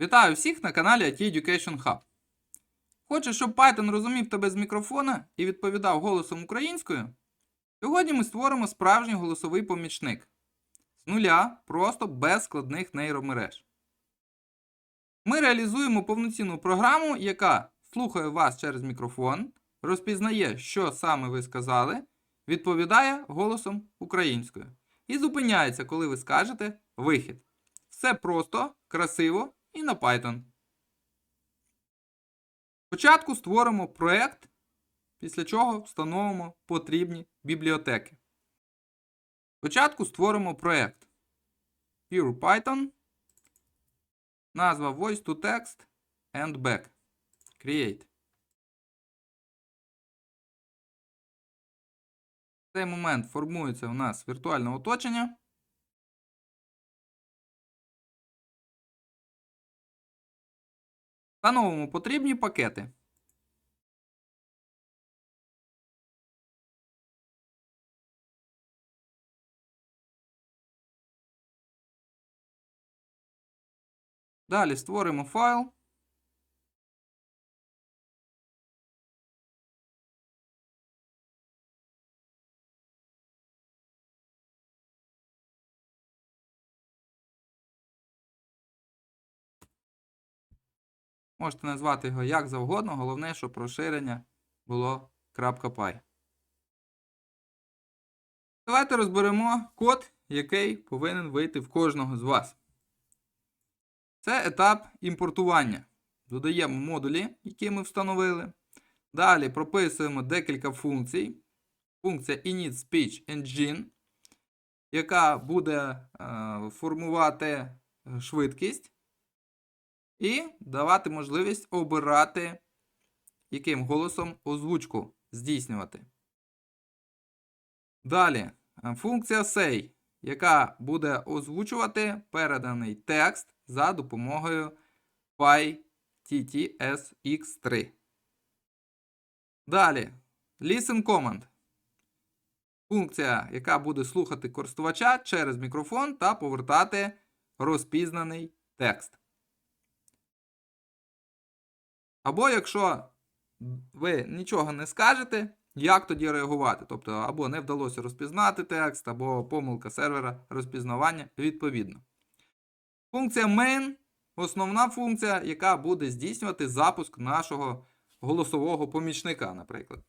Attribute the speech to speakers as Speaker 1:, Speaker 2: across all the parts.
Speaker 1: Вітаю всіх на каналі IT Education Hub. Хочеш, щоб Python розумів тебе з мікрофона і відповідав голосом українською? Сьогодні ми створимо справжній голосовий помічник з нуля, просто без складних нейромереж. Ми реалізуємо повноцінну програму, яка слухає вас через мікрофон, розпізнає, що саме ви сказали, відповідає голосом українською і зупиняється, коли ви скажете вихід. Все просто, красиво і на Python. Спочатку створимо проект, після чого встановимо потрібні бібліотеки. Спочатку створимо проект Pure Python. Назва Voice to Text and Back. Create. В цей момент формується у нас віртуальне оточення. Встановимо потрібні пакети. Далі створимо файл. Можете назвати його як завгодно, головне, щоб розширення було .py. Давайте розберемо код, який повинен вийти в кожного з вас. Це етап імпортування. Додаємо модулі, які ми встановили. Далі прописуємо декілька функцій. Функція init speech engine, яка буде е, формувати швидкість. І давати можливість обирати, яким голосом озвучку здійснювати. Далі функція say, яка буде озвучувати переданий текст за допомогою PyTTSX3. Далі Listen Command. Функція, яка буде слухати користувача через мікрофон та повертати розпізнаний текст. Або якщо ви нічого не скажете, як тоді реагувати? Тобто, або не вдалося розпізнати текст, або помилка сервера розпізнавання відповідно. Функція main основна функція, яка буде здійснювати запуск нашого голосового помічника, наприклад.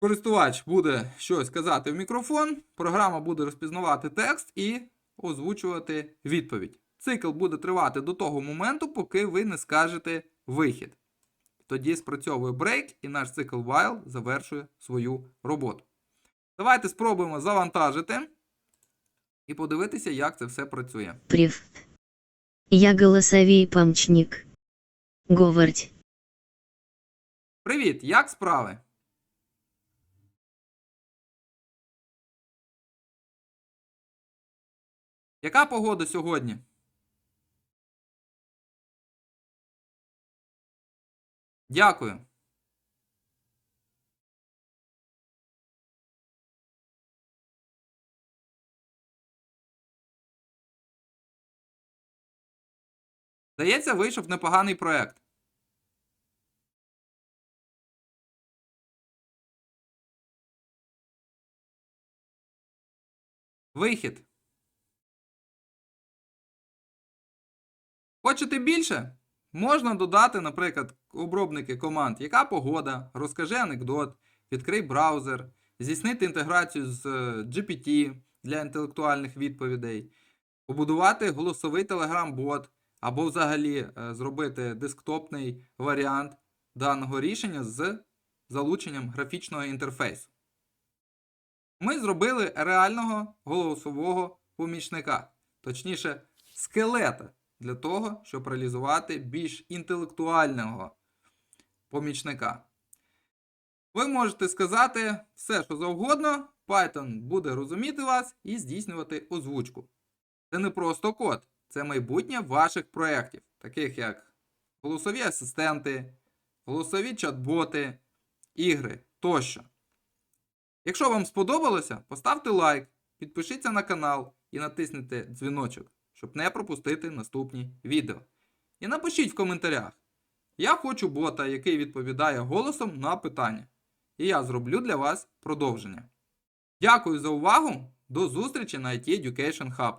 Speaker 1: Користувач буде щось казати в мікрофон, програма буде розпізнавати текст і озвучувати відповідь. Цикл буде тривати до того моменту, поки ви не скажете вихід. Тоді спрацьовує брейк і наш цикл while завершує свою роботу. Давайте спробуємо завантажити і подивитися, як це все працює.
Speaker 2: Прив. Я голосовій помічник. Говорить.
Speaker 1: Привіт, як справи? Яка погода сьогодні? Дякую. Здається, вийшов непоганий проект. Вихід. Хочете більше? Можна додати, наприклад, обробники команд, яка погода, розкажи анекдот, відкрий браузер, здійснити інтеграцію з е, GPT для інтелектуальних відповідей, побудувати голосовий Telegram-бот, або взагалі е, зробити десктопний варіант даного рішення з залученням графічного інтерфейсу. Ми зробили реального голосового помічника, точніше, скелета для того, щоб реалізувати більш інтелектуального помічника. Ви можете сказати все, що завгодно, Python буде розуміти вас і здійснювати озвучку. Це не просто код, це майбутнє ваших проєктів, таких як голосові асистенти, голосові чат-боти, ігри тощо. Якщо вам сподобалося, поставте лайк, підпишіться на канал і натисніть дзвіночок, щоб не пропустити наступні відео. І напишіть в коментарях. Я хочу бота, який відповідає голосом на питання. І я зроблю для вас продовження. Дякую за увагу! До зустрічі на IT Education Hub.